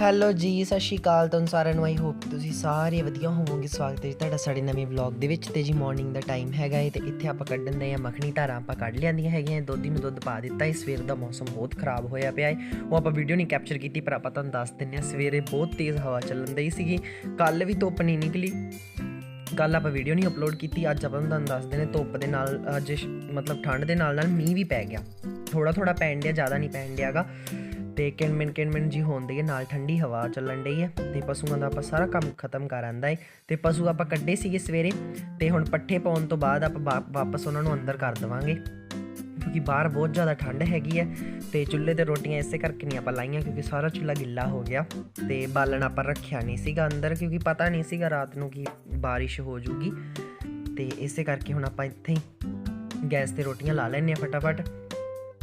Hello ਜੀ, ਸਤਿ ਸ਼੍ਰੀ ਅਕਾਲ ਤੁਹਾਨੂੰ ਸਾਰਿਆਂ ਨੂੰ ਆਈ ਹੋਪ ਤੁਸੀਂ ਸਾਰੇ ਵਧੀਆ ਹੋਵੋਗੇ। ਸਵਾਗਤ ਹੈ ਜੀ ਤੁਹਾਡਾ ਸਾਡੇ ਨਵੇਂ ਵਲੌਗ ਦੇ ਵਿੱਚ ਤੇ ਜੀ ਮਾਰਨਿੰਗ ਦਾ ਟਾਈਮ ਹੈਗਾ ਹੈ ਤੇ ਇੱਥੇ ਆਪਾਂ ਕੱਢਣ ਦੇ ਆ ਮੱਖਣੀ ਧਾਰਾਂ, ਆਪਾਂ ਕੱਢ ਲਿਆਂਦੀਆਂ ਹੈਗੀਆਂ ਦੋਧੀ ਨੂੰ ਦੁੱਧ ਪਾ ਦਿੱਤਾ ਹੈ, ਸਵੇਰ ਦਾ ਮੌਸਮ ਬਹੁਤ ਖਰਾਬ ਹੋਇਆ ਪਿਆ ਹੈ। ਉਹ ਆਪਾਂ ਵੀਡੀਓ ਨਹੀਂ ਕੈਪਚਰ ਕੀਤੀ, ਪਰ ਆਪਾਂ ਤੁਹਾਨੂੰ ਦੱਸ ਦਿੰਨੇ ਆ ਸਵੇਰੇ ਬਹੁਤ ਤੇਜ਼ ਹਵਾ ਚੱਲਣ ਦਈ ਸੀਗੀ ਕੱਲ ਵੀ ਧੁੱਪ ਨਹੀਂ ਨਿਕਲੀ। ਕੱਲ ਆਪਾਂ ਵੀਡੀਓ ਨਹੀਂ ਅਪਲੋਡ ਕੀਤੀ, ਅੱਜ ਆਪਾਂ ਤੁਹਾਨੂੰ ਦੱਸ ਦਿੰਨੇ ਧੁੱਪ ਦੇ ਨਾਲ, ਅੱਜ ਮਤਲਬ ਠੰਡ ਦੇ ਨਾਲ ਨਾਲ ਮੀਂਹ ਵੀ ਪੈ ਗਿਆ। ਥੋੜਾ ਥੋੜਾ ਪੈਣ ਡਿਆ, ਜ਼ਿਆਦਾ ਨਹੀਂ ਪੈਣ ਡਿਆਗਾ। ਤੇ ਕਿਣਮਿਣ ਕਿਣਮਿਣ ਜੀ ਦੀ ਹੈ ਨਾਲ ਠੰਡੀ ਹਵਾ ਚੱਲਣ ਡਈ ਹੈ ਤੇ ਪਸ਼ੂਆਂ ਦਾ ਆਪਾਂ ਸਾਰਾ ਕੰਮ ਖਤਮ ਕਰ ਆਂਦਾ ਹੈ ਤੇ ਪਸ਼ੂ ਆਪਾਂ ਕੱਢੇ ਸੀਗੇ ਸਵੇਰੇ ਤੇ ਹੁਣ ਪੱਠੇ ਪਾਉਣ ਤੋਂ ਬਾਅਦ ਆਪਾਂ ਵਾ- ਵਾਪਸ ਉਹਨਾਂ ਨੂੰ ਅੰਦਰ ਕਰ ਦੇਵਾਂਗੇ ਕਿਉਂਕਿ ਬਾਹਰ ਬਹੁਤ ਜ਼ਿਆਦਾ ਠੰਡ ਹੈਗੀ ਹੈ ਤੇ ਚੁੱਲ੍ਹੇ ਤੇ ਰੋਟੀਆਂ ਇਸੇ ਕਰਕੇ ਨਹੀਂ ਆਪਾਂ ਲਾਈਆਂ ਕਿਉਂਕਿ ਸਾਰਾ ਚੁੱਲ੍ਹਾ ਗਿੱਲਾ ਹੋ ਗਿਆ ਤੇ ਬਾਲਣ ਆਪਾਂ ਰੱਖਿਆ ਨਹੀਂ ਸੀਗਾ ਅੰਦਰ ਕਿਉਂਕਿ ਪਤਾ ਨਹੀਂ ਸੀਗਾ ਰਾਤ ਨੂੰ ਕਿ ਬਾਰਿਸ਼ ਹੋ ਜੂਗੀ ਤੇ ਇਸੇ ਕਰਕੇ ਹੁਣ ਆਪਾਂ ਇੱਥੇ ਹੀ ਗੈਸ ਤੇ ਰੋਟੀਆਂ ਲਾ ਲੈਣੇ ਆ ਫਟਾਫਟ।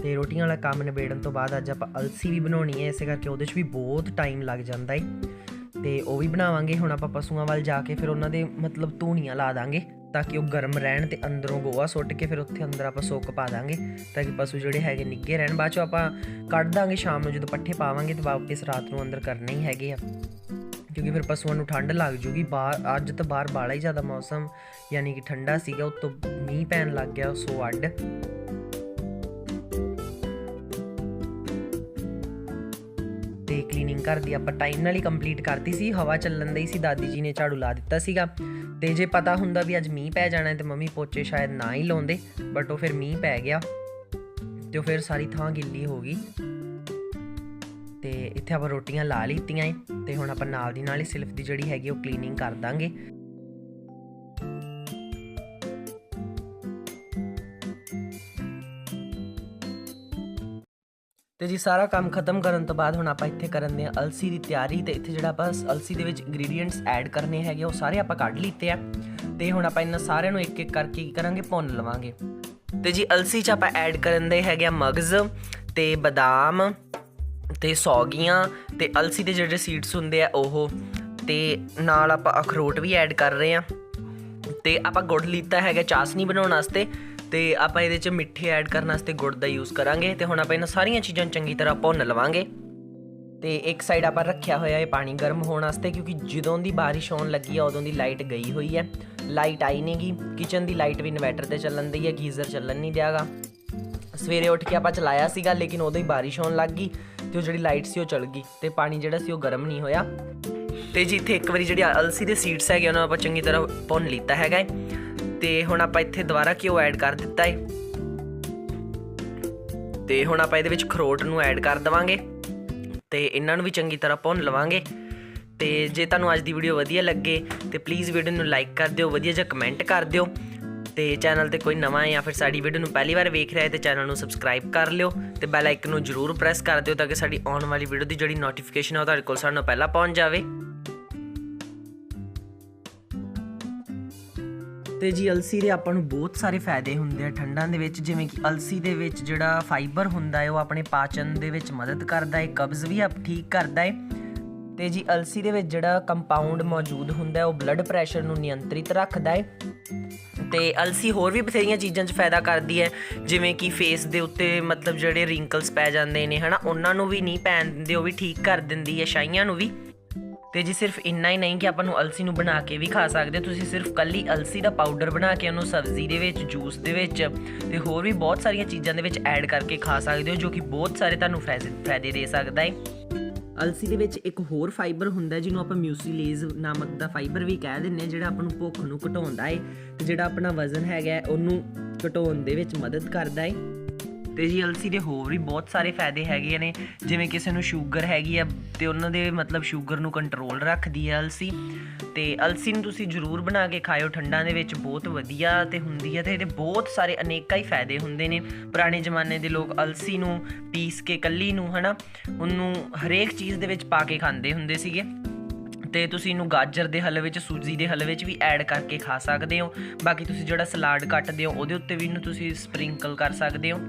ਤੇ ਰੋਟੀਆਂ ਵਾਲਾ ਕੰਮ ਨਿਬੇੜਨ ਤੋਂ ਬਾਅਦ ਅੱਜ ਆਪਾਂ ਅਲਸੀ ਵੀ ਬਣਾਉਣੀ ਹੈ, ਇਸੇ ਕਰਕੇ ਉਹਦੇ 'ਚ ਵੀ ਬਹੁਤ ਟਾਈਮ ਲੱਗ ਜਾਂਦਾ ਏ। ਤੇ ਉਹ ਵੀ ਬਣਾਵਾਂਗੇ, ਹੁਣ ਆਪਾਂ ਪਸ਼ੂਆਂ ਵੱਲ ਜਾ ਕੇ ਫਿਰ ਉਹਨਾਂ ਦੇ ਮਤਲਬ ਧੂਣੀਆਂ ਲਾ ਦਾਂਗੇ ਤਾਂ ਕਿ ਉਹ ਗਰਮ ਰਹਿਣ ਤੇ ਅੰਦਰੋਂ ਗੋਆ ਸੁੱਟ ਕੇ ਫਿਰ ਉੱਥੇ ਅੰਦਰ ਆਪਾਂ ਸੁੱਕ ਪਾ ਦਾਂਗੇ ਤਾਂ ਕਿ ਪਸ਼ੂ ਜਿਹੜੇ ਹੈਗੇ ਨਿੱਗੇ ਰਹਿਣ। ਬਾਅਦ ਚੋਂ ਆਪਾਂ ਕੱਢ ਦਾਂਗੇ ਸ਼ਾਮ ਨੂੰ ਜਦੋਂ ਪੱਠੇ ਪਾਵਾਂਗੇ ਤੇ ਵਾਪਸ ਰਾਤ ਨੂੰ ਅੰਦਰ ਕਰਨੇ ਹੀ ਹੈਗੇ ਆ। ਕਿਉਂਕਿ ਫਿਰ ਪਸ਼ੂਆਂ ਨੂੰ ਠੰਡ ਲੱਗ ਜੂਗੀ, ਬਾਹਰ ਅੱਜ ਤਾਂ ਬਾਹਰ ਬਾਲਾ ਹੀ ਜ਼ਿਆਦਾ ਮੌਸਮ ਯਾਨੀ ਕਿ ਠੰਡਾ ਸੀਗਾ ਉੱਤੋਂ ਮੀਂਹ ਪੈਣ ਲੱਗ ਗਿਆ, ਸੋ ਅੱਡ। ਤੇ ਕਲੀਨਿੰਗ ਘਰ ਦੀ ਆਪਾਂ ਟਾਈਮ ਨਾਲ ਹੀ ਕੰਪਲੀਟ ਕਰਤੀ ਸੀ। ਹਵਾ ਚੱਲਣ ਦੀ ਸੀ, ਦਾਦੀ ਜੀ ਨੇ ਝਾੜੂ ਲਾ ਦਿੱਤਾ ਸੀਗਾ। ਤੇ ਜੇ ਪਤਾ ਹੁੰਦਾ ਵੀ ਅੱਜ ਮੀਂਹ ਪੈ ਜਾਣਾ ਤੇ ਮੰਮੀ ਪੋਚੇ ਸ਼ਾਇਦ ਨਾ ਹੀ ਲਾਉਂਦੇ ਬਟ ਉਹ ਫਿਰ ਮੀਂਹ ਪੈ ਗਿਆ। ਤੇ ਉਹ ਫਿਰ ਸਾਰੀ ਥਾਂ ਗਿੱਲੀ ਹੋ ਗਈ। ਤੇ ਇੱਥੇ ਆਪਾਂ ਰੋਟੀਆਂ ਲਾ ਲਈਤੀਆਂ ਏ, ਤੇ ਹੁਣ ਆਪਾਂ ਨਾਲ ਦੀ ਨਾਲ ਹੀ ਸਿਲਫ ਦੀ ਜਿਹੜੀ ਹੈਗੀ ਉਹ ਕਲੀਨਿੰਗ ਕਰ ਦਾਂਗੇ। ਤੇ ਜੀ ਸਾਰਾ ਕੰਮ ਖਤਮ ਕਰਨ ਤੋਂ ਬਾਅਦ ਹੁਣ ਆਪਾਂ ਇੱਥੇ ਕਰਨ ਦੇ ਆ ਅਲਸੀ ਦੀ ਤਿਆਰੀ ਤੇ ਇੱਥੇ ਜਿਹੜਾ ਆਪਾਂ ਅਲਸੀ ਦੇ ਵਿੱਚ ਇੰਗਰੀਡੀਅੰਟਸ ਐਡ ਕਰਨੇ ਹੈਗੇ ਉਹ ਸਾਰੇ ਆਪਾਂ ਕੱਢ ਲਿੱਤੇ ਆ। ਤੇ ਹੁਣ ਆਪਾਂ ਇਹਨਾਂ ਸਾਰਿਆਂ ਨੂੰ ਇੱਕ ਇੱਕ ਕਰਕੇ ਕੀ ਕਰਾਂਗੇ? ਭੁੰਨ ਲਵਾਂਗੇ। ਤੇ ਜੀ ਅਲਸੀ ਚ ਆਪਾਂ ਐਡ ਕਰਨ ਦੇ ਹੈਗੇ ਆ ਮਗਜ਼ ਤੇ ਬਦਾਮ ਤੇ ਸੌਗੀਆਂ ਤੇ ਅਲਸੀ ਦੇ ਜਿਹੜੇ ਸੀਡਸ ਹੁੰਦੇ ਆ ਉਹ। ਤੇ ਨਾਲ ਆਪਾਂ ਅਖਰੋਟ ਵੀ ਐਡ ਕਰ ਰਹੇ ਆ। ਤੇ ਆਪਾਂ ਗੁੜ ਲੀਤਾ ਹੈਗਾ ਚਾਸਨੀ ਬਣਾਉਣ ਵਾਸਤੇ। ਤੇ ਆਪਾਂ ਇਹਦੇ ਚ ਮਿੱਠੇ ਐਡ ਕਰਨ ਵਾਸਤੇ ਗੁੜ ਦਾ ਯੂਜ਼ ਕਰਾਂਗੇ ਤੇ ਹੁਣ ਆਪਾਂ ਇਹਨਾਂ ਸਾਰੀਆਂ ਚੀਜ਼ਾਂ ਨੂੰ ਚੰਗੀ ਤਰ੍ਹਾਂ ਭੁੰਨ ਲਵਾਂਗੇ। ਤੇ ਇੱਕ ਸਾਈਡ ਆਪਾਂ ਰੱਖਿਆ ਹੋਇਆ ਇਹ ਪਾਣੀ ਗਰਮ ਹੋਣ ਵਾਸਤੇ ਕਿਉਂਕਿ ਜਦੋਂ ਦੀ ਬਾਰਿਸ਼ ਆਉਣ ਲੱਗੀ ਆ, ਉਦੋਂ ਦੀ ਲਾਈਟ ਗਈ ਹੋਈ ਹੈ। ਲਾਈਟ ਆਈ ਨਹੀਂਗੀ ਕਿਚਨ ਦੀ ਲਾਈਟ ਵੀ ਇਨਵਰਟਰ ਤੇ ਚੱਲਣ ਦੀ ਹੈ ਗੀਜ਼ਰ ਚੱਲਣ ਨਹੀਂ ਦਿਆਗਾ। ਸਵੇਰੇ ਉੱਠ ਕੇ ਆਪਾਂ ਚਲਾਇਆ ਸੀਗਾ, ਲੇਕਿਨ ਉਦੋਂ ਹੀ ਬਾਰਿਸ਼ ਆਉਣ ਲੱਗ ਗਈ ਤੇ ਉਹ ਜਿਹੜੀ ਲਾਈਟ ਸੀ ਉਹ ਚਲ ਗਈ ਤੇ ਪਾਣੀ ਜਿਹੜਾ ਸੀ ਉਹ ਗਰਮ ਨਹੀਂ ਹੋਇਆ। ਤੇ ਜਿੱਥੇ ਇੱਕ ਵਾਰੀ ਜਿਹੜੀ ਅਲਸੀ ਦੇ ਸੀਡਸ ਹੈਗੇ ਉਹਨਾਂ ਆਪਾਂ ਚੰਗੀ ਤਰ੍ਹਾਂ ਭੁੰਨ ਲਿੱਤਾ ਹੈਗਾ ਹੈ। ਤੇ ਹੁਣ ਆਪਾਂ ਇੱਥੇ ਦੁਬਾਰਾ ਘਿਓ ਐਡ ਕਰ ਦਿੱਤਾ ਹੈ ਤੇ ਹੁਣ ਆਪਾਂ ਇਹਦੇ ਵਿੱਚ ਖਰੋਟ ਨੂੰ ਐਡ ਕਰ ਦਵਾਂਗੇ ਤੇ ਇਹਨਾਂ ਨੂੰ ਵੀ ਚੰਗੀ ਤਰ੍ਹਾਂ ਭੁੰਨ ਲਵਾਂਗੇ। ਤੇ ਜੇ ਤੁਹਾਨੂੰ ਅੱਜ ਦੀ ਵੀਡੀਓ ਵਧੀਆ ਲੱਗੇ, ਤੇ ਪਲੀਜ਼ ਵੀਡੀਓ ਨੂੰ ਲਾਈਕ ਕਰ ਦਿਓ, ਵਧੀਆ ਜਿਹਾ ਕਮੈਂਟ ਕਰ ਦਿਓ। ਤੇ ਚੈਨਲ ਤੇ ਕੋਈ ਨਵਾਂ ਹੈ ਜਾਂ ਫਿਰ ਸਾਡੀ ਵੀਡੀਓ ਨੂੰ ਪਹਿਲੀ ਵਾਰ ਵੇਖ ਰਿਹਾ ਹੈ ਤੇ ਚੈਨਲ ਨੂੰ ਸਬਸਕ੍ਰਾਈਬ ਕਰ ਲਿਓ ਤੇ ਬੈਲ ਆਈਕਨ ਨੂੰ ਜਰੂਰ ਪ੍ਰੈਸ ਕਰ ਦਿਓ ਤਾਂ ਕਿ ਸਾਡੀ ਆਉਣ ਵਾਲੀ ਵੀਡੀਓ ਦੀ ਜਿਹੜੀ ਨੋਟੀਫਿਕੇਸ਼ਨ ਹੈ ਉਹ ਤੁਹਾਡੇ ਕੋਲ ਸਾਨੂੰ ਪਹਿਲਾਂ ਪਹੁੰਚ ਜਾਵੇ। ਤੇ ਜੀ ਅਲਸੀ ਦੇ ਆਪਾਂ ਨੂੰ ਬਹੁਤ ਸਾਰੇ ਫਾਇਦੇ ਹੁੰਦੇ ਆ ਠੰਡਾਂ ਦੇ ਵਿੱਚ, ਜਿਵੇਂ ਕਿ ਅਲਸੀ ਦੇ ਵਿੱਚ ਜਿਹੜਾ ਫਾਈਬਰ ਹੁੰਦਾ ਹੈ, ਉਹ ਆਪਣੇ ਪਾਚਨ ਦੇ ਵਿੱਚ ਮਦਦ ਕਰਦਾ ਹੈ ਕਬਜ਼ ਵੀ ਆਪ ਠੀਕ ਕਰਦਾ ਹੈ ਤੇ ਜੀ ਅਲਸੀ ਦੇ ਵਿੱਚ ਜਿਹੜਾ ਕੰਪਾਊਂਡ ਮੌਜੂਦ ਹੁੰਦਾ ਹੈ, ਉਹ ਬਲੱਡ ਪ੍ਰੈਸ਼ਰ ਨੂੰ ਨਿਯੰਤਰਿਤ ਰੱਖਦਾ ਹੈ ਤੇ ਅਲਸੀ ਹੋਰ ਵੀ ਬਥੇਰੀਆਂ ਚੀਜ਼ਾਂ 'ਚ ਫਾਇਦਾ ਕਰਦੀ ਹੈ, ਜਿਵੇਂ ਕਿ ਫੇਸ ਦੇ ਉੱਤੇ ਮਤਲਬ ਜਿਹੜੇ ਰਿੰਕਲਸ ਪੈ ਜਾਂਦੇ ਨੇ, ਹਨਾ, ਉਹਨਾਂ ਨੂੰ ਵੀ ਨਹੀਂ ਪੈਣ ਦਿੰਦੇ, ਉਹ ਵੀ ਠੀਕ ਕਰ ਦਿੰਦੀ ਹੈ, ਛਾਈਆਂ ਨੂੰ ਵੀ। ਤੇ ਜੀ ਸਿਰਫ ਇੰਨਾ ਹੀ ਨਹੀਂ ਕਿ ਆਪਾਂ ਨੂੰ ਅਲਸੀ ਨੂੰ ਬਣਾ ਕੇ ਵੀ ਖਾ ਸਕਦੇ। ਹੋ ਤੁਸੀਂ ਸਿਰਫ ਕੱਲੀ ਅਲਸੀ ਦਾ ਪਾਊਡਰ ਬਣਾ ਕੇ ਉਹਨੂੰ ਸਬਜ਼ੀ ਦੇ ਵਿੱਚ ਜੂਸ ਦੇ ਵਿੱਚ ਤੇ ਹੋਰ ਵੀ ਬਹੁਤ ਸਾਰੀਆਂ ਚੀਜ਼ਾਂ ਦੇ ਵਿੱਚ ਐਡ ਕਰਕੇ ਖਾ ਸਕਦੇ ਹੋ, ਜੋ ਕਿ ਬਹੁਤ ਸਾਰੇ ਤੁਹਾਨੂੰ ਫਾਇਦੇ ਫਾਇਦੇ ਦੇ ਸਕਦਾ ਹੈ। ਅਲਸੀ ਦੇ ਵਿੱਚ ਇੱਕ ਹੋਰ ਫਾਈਬਰ ਹੁੰਦਾ ਜਿਹਨੂੰ ਆਪਾਂ ਮਿਊਸੀਲੇਜ਼ ਨਾਮਕ ਦਾ ਫਾਈਬਰ ਵੀ ਕਹਿ ਦਿੰਨੇ ਹਾਂ, ਜਿਹੜਾ ਆਪਾਂ ਨੂੰ ਭੁੱਖ ਨੂੰ ਘਟਾਉਂਦਾ ਹੈ ਤੇ ਜਿਹੜਾ ਆਪਣਾ ਵਜ਼ਨ ਹੈਗਾ ਉਹਨੂੰ ਘਟਾਉਣ ਦੇ ਵਿੱਚ ਮਦਦ ਕਰਦਾ ਹੈ। ਤੇ ਜੀ ਅਲਸੀ ਦੇ ਹੋਰ ਵੀ ਬਹੁਤ ਸਾਰੇ ਫਾਇਦੇ ਹੈਗੇ ਨੇ, ਜਿਵੇਂ ਕਿਸੇ ਨੂੰ ਸ਼ੂਗਰ ਹੈਗੀ ਆ ਤੇ ਉਹਨਾਂ ਦੇ ਮਤਲਬ ਸ਼ੂਗਰ ਨੂੰ ਕੰਟਰੋਲ ਰੱਖਦੀ ਹੈ ਅਲਸੀ ਤੇ ਅਲਸੀ ਨੂੰ ਤੁਸੀਂ ਜ਼ਰੂਰ ਬਣਾ ਕੇ ਖਾਇਓ, ਠੰਡਾਂ ਦੇ ਵਿੱਚ ਬਹੁਤ ਵਧੀਆ ਤੇ ਹੁੰਦੀ ਹੈ ਤੇ ਇਹਦੇ ਬਹੁਤ ਸਾਰੇ ਅਨੇਕਾਂ ਹੀ ਫਾਇਦੇ ਹੁੰਦੇ ਨੇ। ਪੁਰਾਣੇ ਜ਼ਮਾਨੇ ਦੇ ਲੋਕ ਅਲਸੀ ਨੂੰ ਪੀਸ ਕੇ ਕੱਲੀ ਨੂੰ, ਹਨਾ, ਉਹਨੂੰ ਹਰੇਕ ਚੀਜ਼ ਦੇ ਵਿੱਚ ਪਾ ਕੇ ਖਾਂਦੇ ਹੁੰਦੇ ਸੀਗੇ। ਤੇ ਤੁਸੀਂ ਇਹਨੂੰ ਗਾਜਰ ਦੇ ਹਲਵੇ ਵਿੱਚ, ਸੂਜੀ ਦੇ ਹਲਵੇ ਵਿੱਚ ਵੀ ਐਡ ਕਰਕੇ ਖਾ ਸਕਦੇ ਹੋ। ਬਾਕੀ ਤੁਸੀਂ ਜਿਹੜਾ ਸਲਾਡ ਕੱਟਦੇ ਹੋ, ਉਹਦੇ ਉੱਤੇ ਵੀ ਇਹਨੂੰ ਤੁਸੀਂ ਸਪ੍ਰਿੰਕਲ ਕਰ ਸਕਦੇ ਹੋ।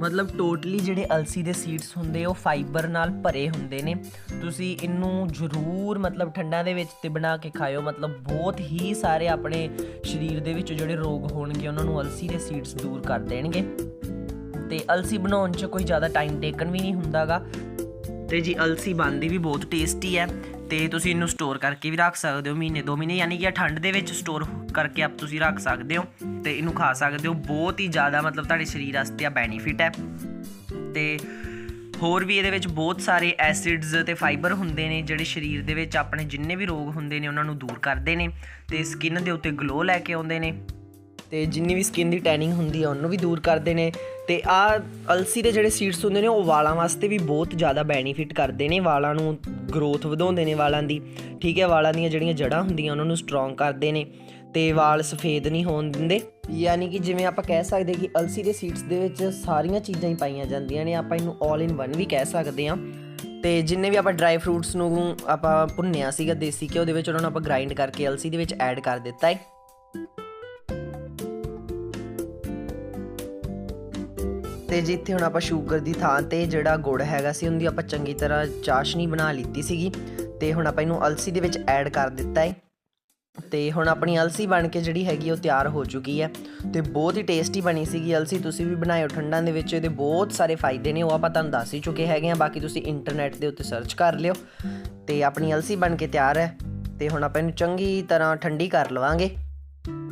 ਮਤਲਬ ਟੋਟਲੀ ਜਿਹੜੇ ਅਲਸੀ ਦੇ ਸੀਡਸ ਹੁੰਦੇ, ਉਹ ਫਾਈਬਰ ਨਾਲ ਭਰੇ ਹੁੰਦੇ ਨੇ। ਤੁਸੀਂ ਇਹਨੂੰ ਜ਼ਰੂਰ ਮਤਲਬ ਠੰਡਾਂ ਦੇ ਵਿੱਚ ਤੇ ਬਣਾ ਕੇ ਖਾਇਓ। ਮਤਲਬ ਬਹੁਤ ਹੀ ਸਾਰੇ ਆਪਣੇ ਸਰੀਰ ਦੇ ਵਿੱਚ ਜਿਹੜੇ ਰੋਗ ਹੋਣਗੇ, ਉਹਨਾਂ ਨੂੰ ਅਲਸੀ ਦੇ ਸੀਡਸ ਦੂਰ ਕਰ ਦੇਣਗੇ। ਤੇ ਅਲਸੀ ਬਣਾਉਣ 'ਚ ਕੋਈ ਜ਼ਿਆਦਾ ਟਾਈਮ ਟੇਕਣ ਵੀ ਨਹੀਂ ਹੁੰਦਾਗਾ। ਤੇ ਜੀ ਅਲਸੀ ਬਣਦੀ ਵੀ ਬਹੁਤ ਟੇਸਟੀ ਹੈ ਤੇ ਤੁਸੀਂ ਇਹਨੂੰ ਸਟੋਰ ਕਰਕੇ ਵੀ ਰੱਖ ਸਕਦੇ ਹੋ ਮਹੀਨੇ, ਦੋ ਮਹੀਨੇ, ਯਾਨੀ ਕਿ ਠੰਡ ਦੇ ਵਿੱਚ ਸਟੋਰ ਕਰਕੇ ਆਪ ਤੁਸੀਂ ਰੱਖ ਸਕਦੇ ਹੋ ਤੇ ਇਹਨੂੰ ਖਾ ਸਕਦੇ ਹੋ। ਬਹੁਤ ਹੀ ਜ਼ਿਆਦਾ ਮਤਲਬ ਤੁਹਾਡੇ ਸਰੀਰ ਵਾਸਤੇ ਆ ਬੈਨੀਫਿਟ ਹੈ। ਤੇ ਹੋਰ ਵੀ ਇਹਦੇ ਵਿੱਚ ਬਹੁਤ ਸਾਰੇ ਐਸਿਡਸ ਤੇ ਫਾਈਬਰ ਹੁੰਦੇ ਨੇ, ਜਿਹੜੇ ਸਰੀਰ ਦੇ ਵਿੱਚ ਆਪਣੇ ਜਿੰਨੇ ਵੀ ਰੋਗ ਹੁੰਦੇ ਨੇ, ਉਹਨਾਂ ਨੂੰ ਦੂਰ ਕਰਦੇ ਨੇ ਤੇ ਸਕਿਨ ਦੇ ਉੱਤੇ ਗਲੋ ਲੈ ਕੇ ਆਉਂਦੇ ਨੇ। ਤੇ ਜਿੰਨੀ ਵੀ ਸਕਿਨ ਦੀ ਟੈਨਿੰਗ ਹੁੰਦੀ ਆ, ਉਹਨੂੰ ਵੀ ਦੂਰ ਕਰਦੇ ਨੇ। ਤੇ ਆ ਅਲਸੀ ਦੇ ਜਿਹੜੇ ਸੀਡਸ ਹੁੰਦੇ ਨੇ, ਉਹ ਵਾਲਾਂ ਵਾਸਤੇ ਵੀ ਬਹੁਤ ਜ਼ਿਆਦਾ ਬੈਨੀਫਿਟ ਕਰਦੇ ਨੇ। ਵਾਲਾਂ ਨੂੰ ਗਰੋਥ ਵਧਾਉਂਦੇ ਨੇ ਵਾਲਾਂ ਦੀ। ਠੀਕ ਹੈ, ਵਾਲਾਂ ਦੀਆਂ ਜਿਹੜੀਆਂ ਜੜ੍ਹਾਂ ਹੁੰਦੀਆਂ, ਉਹਨਾਂ ਨੂੰ ਸਟਰੋਂਗ ਕਰਦੇ ਨੇ। ਤੇ ਵਾਲ ਸਫੇਦ ਨਹੀਂ ਹੋਣ ਦਿੰਦੇ। ਯਾਨੀ ਕਿ ਜਿਵੇਂ ਆਪਾਂ ਕਹਿ ਸਕਦੇ ਕਿ ਅਲਸੀ ਦੇ ਸੀਡਸ ਦੇ ਵਿੱਚ ਸਾਰੀਆਂ ਚੀਜ਼ਾਂ ਹੀ ਪਾਈਆਂ ਜਾਂਦੀਆਂ ਨੇ। ਆਪਾਂ ਇਹਨੂੰ 올 ਇਨ ਵਨ ਵੀ ਕਹਿ ਸਕਦੇ ਹਾਂ। ਤੇ ਜਿੰਨੇ ਵੀ ਆਪਾਂ ਡਰਾਈ ਫਰੂਟਸ ਨੂੰ ਆਪਾਂ ਭੁੰਨਿਆ ਸੀਗਾ, ਦੇਸੀ ਘਿਓ ਦੇ ਵਿੱਚ, ਉਹਨਾਂ ਨੂੰ ਆਪਾਂ ਗ੍ਰਾਈਂਡ ਕਰਕੇ ਅਲਸੀ ਦੇ ਵਿੱਚ ਐਡ ਕਰ ਦਿੱਤਾ ਹੈ। ਤੇ ਜਿੱਥੇ ਹੁਣ ਆਪਾਂ ਸ਼ੂਗਰ ਦੀ ਥਾਂ ਤੇ ਜਿਹੜਾ ਗੁੜ ਹੈਗਾ ਸੀ ਉਹਦੀ ਆਪਾਂ ਚੰਗੀ ਤਰ੍ਹਾਂ ਚਾਸ਼ਨੀ ਬਣਾ ਲਿੱਤੀ ਸੀਗੀ ਤੇ ਹੁਣ ਆਪਾਂ ਇਹਨੂੰ ਅਲਸੀ ਦੇ ਵਿੱਚ ਐਡ ਕਰ ਦਿੱਤਾ ਹੈ ਤੇ ਹੁਣ ਆਪਣੀ ਅਲਸੀ ਬਣ ਕੇ ਜਿਹੜੀ ਹੈਗੀ ਉਹ ਤਿਆਰ ਹੋ ਚੁੱਕੀ ਹੈ ਤੇ ਬਹੁਤ ਹੀ ਟੇਸਟੀ ਬਣੀ ਸੀਗੀ ਅਲਸੀ, ਤੁਸੀਂ ਵੀ ਬਣਾਇਓ ਠੰਡਾਂ ਦੇ ਵਿੱਚ, ਇਹਦੇ ਬਹੁਤ ਸਾਰੇ ਫਾਇਦੇ ਨੇ, ਉਹ ਆਪਾਂ ਤੁਹਾਨੂੰ ਦੱਸ ਹੀ ਚੁੱਕੇ ਹੈਗੇ ਆ, ਬਾਕੀ ਤੁਸੀਂ ਇੰਟਰਨੈਟ ਦੇ ਉੱਤੇ ਸਰਚ ਕਰ ਲਿਓ। ਤੇ ਆਪਣੀ ਅਲਸੀ ਬਣ ਕੇ ਤਿਆਰ ਹੈ ਤੇ ਹੁਣ ਆਪਾਂ ਇਹਨੂੰ ਚੰਗੀ ਤਰ੍ਹਾਂ ਠੰਡੀ ਕਰ ਲਵਾਂਗੇ।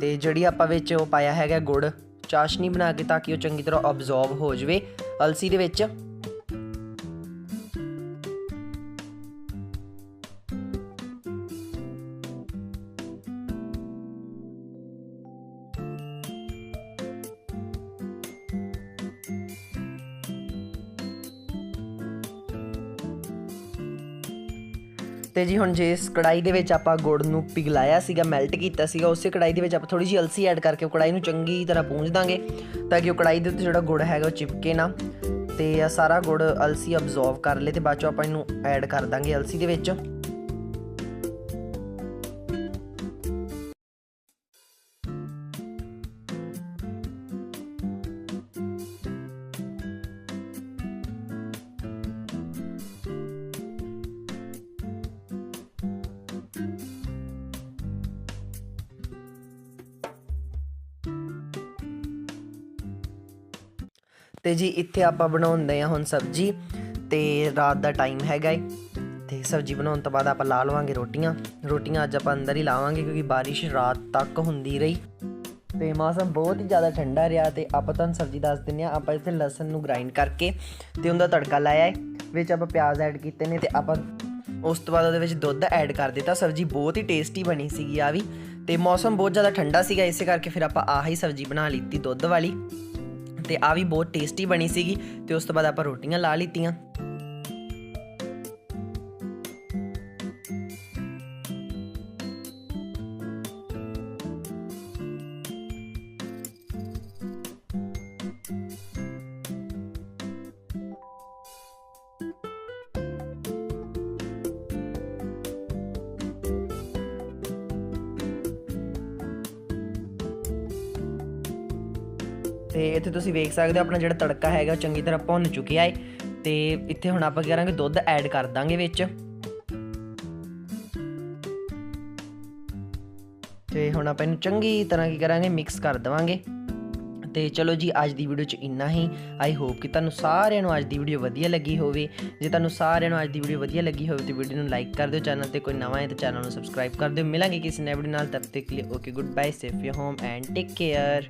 ਤੇ ਜਿਹੜੀ ਆਪਾਂ ਵਿੱਚ ਉਹ ਪਾਇਆ ਹੈਗਾ ਗੁੜ ਚਾਸ਼ਨੀ ਬਣਾ ਕੇ ਤਾਂ ਕਿ ਉਹ ਚੰਗੀ ਤਰ੍ਹਾਂ ਅਬਜ਼ੌਰਬ ਹੋ ਜਾਵੇ। ਅਲਸੀ ਦੇ ਵਿੱਚ ਤੇ ਜੀ ਹੁਣ ਜਿਸ ਇਸ ਕੜਾਈ ਦੇ ਵਿੱਚ ਆਪਾਂ ਗੁੜ ਨੂੰ ਪਿਘਲਾਇਆ ਸੀਗਾ ਮੈਲਟ ਕੀਤਾ ਸੀਗਾ, ਉਸੇ ਕੜਾਈ ਦੇ ਵਿੱਚ ਆਪਾਂ ਥੋੜੀ ਜਿਹੀ ਅਲਸੀ ਐਡ ਕਰਕੇ ਉਹ ਕੜਾਈ ਨੂੰ ਚੰਗੀ ਤਰ੍ਹਾਂ ਪੂੰਝ ਦਾਂਗੇ ਤਾਂ ਕਿ ਉਹ ਕੜਾਈ ਦੇ ਉੱਤੇ ਜਿਹੜਾ ਗੁੜ ਹੈਗਾ ਉਹ ਚਿਪਕੇ ਨਾ ਤੇ ਇਹ ਸਾਰਾ ਗੁੜ ਅਲਸੀ ਅਬਜ਼ੋਰਵ ਕਰ ਲੇ ਤੇ ਬਾਅਦ ਚੋਂ ਆਪਾਂ ਇਹਨੂੰ ਐਡ ਕਰ ਦਾਂਗੇ ਅਲਸੀ ਦੇ ਵਿੱਚ। ਤੇ ਜੀ ਇੱਥੇ ਆਪਾਂ ਬਣਾਉਂਦੇ ਆ ਹੁਣ ਸਬਜੀ ਤੇ ਰਾਤ ਦਾ ਟਾਈਮ ਹੈਗਾ ਏ। ਤੇ ਸਬਜੀ ਬਣਾਉਣ ਤੋਂ ਬਾਅਦ ਆਪਾਂ ਲਾ ਲਵਾਂਗੇ ਰੋਟੀਆਂ। ਰੋਟੀਆਂ ਅੱਜ ਆਪਾਂ ਅੰਦਰ ਹੀ ਲਾਵਾਂਗੇ ਕਿਉਂਕਿ ਬਾਰਿਸ਼ ਰਾਤ ਤੱਕ ਹੁੰਦੀ ਰਹੀ। ਤੇ ਮੌਸਮ ਬਹੁਤ ਹੀ ਜ਼ਿਆਦਾ ਠੰਡਾ ਰਿਹਾ ਤੇ ਆਪਾਂ ਤੁਹਾਨੂੰ ਸਬਜੀ ਦੱਸ ਦਿੰਨੇ ਆ ਆਪਾਂ ਇੱਥੇ ਲਸਣ ਨੂੰ ਗ੍ਰਾਈਂਡ ਕਰਕੇ ਤੇ ਉਹਦਾ ਤੜਕਾ ਲਾਇਆ ਏ, ਵਿੱਚ ਆਪਾਂ ਪਿਆਜ਼ ਐਡ ਕੀਤੇ ਨੇ ਤੇ ਆਪਾਂ ਉਸ ਤੋਂ ਬਾਅਦ ਉਹਦੇ ਵਿੱਚ ਦੁੱਧ ਐਡ ਕਰ ਦਿੱਤਾ। ਸਬਜੀ ਬਹੁਤ ਹੀ ਟੇਸਟੀ ਬਣੀ ਸੀਗੀ ਆ ਵੀ। ਤੇ ਮੌਸਮ ਬਹੁਤ ਜ਼ਿਆਦਾ ਠੰਡਾ ਸੀਗਾ, ਇਸੇ ਕਰਕੇ ਫਿਰ ਆਪਾਂ ਆਹੀ ਸਬਜੀ ਬਣਾ ਲਈਤੀ ਦੁੱਧ ਵਾਲੀ। ਤੇ ਆ ਵੀ ਬਹੁਤ ਟੇਸਟੀ ਬਣੀ ਸੀਗੀ ਤੇ ਉਸ ਤੋਂ ਬਾਅਦ ਆਪਾਂ ਰੋਟੀਆਂ ਲਾ ਲਿੱਤੀਆਂ ਤੇ ਇੱਥੇ ਤੁਸੀਂ ਵੇਖ ਸਕਦੇ ਹੋ ਆਪਣਾ ਜਿਹੜਾ ਤੜਕਾ ਹੈਗਾ ਉਹ ਚੰਗੀ ਤਰ੍ਹਾਂ ਭੁੰਨ ਚੁੱਕਿਆ ਹੈ ਤੇ ਇੱਥੇ ਹੁਣ ਆਪਾਂ ਕਰਾਂਗੇ, ਦੁੱਧ ਐਡ ਕਰ ਦਾਂਗੇ ਵਿੱਚ। ਤੇ ਹੁਣ ਆਪਾਂ ਇਹਨੂੰ ਚੰਗੀ ਤਰ੍ਹਾਂ ਕੀ ਕਰਾਂਗੇ ਮਿਕਸ ਕਰ ਦਵਾਂਗੇ। ਤੇ ਚਲੋ ਜੀ, ਅੱਜ ਦੀ ਵੀਡੀਓ 'ਚ ਇੰਨਾ ਹੀ। ਆਈ ਹੋਪ ਕਿ ਤੁਹਾਨੂੰ ਸਾਰਿਆਂ ਨੂੰ ਅੱਜ ਦੀ ਵੀਡੀਓ ਵਧੀਆ ਲੱਗੀ ਹੋਵੇ। ਜੇ ਤੁਹਾਨੂੰ ਸਾਰਿਆਂ ਨੂੰ ਅੱਜ ਦੀ ਵੀਡੀਓ ਵਧੀਆ ਲੱਗੀ ਹੋਵੇ ਤੇ ਵੀਡੀਓ ਨੂੰ ਲਾਈਕ ਕਰ ਦਿਓ ਚੈਨਲ ਤੇ। ਕੋਈ ਨਵਾਂ ਹੈ ਤਾਂ ਚੈਨਲ ਨੂੰ ਸਬਸਕ੍ਰਾਈਬ ਕਰ ਦਿਓ। ਮਿਲਾਂਗੇ ਕਿਸੇ ਨਵੇਂ ਵੀਡੀਓ ਨਾਲ, ਤਦ ਤੱਕ ਲਈ okay good bye safe your home and take care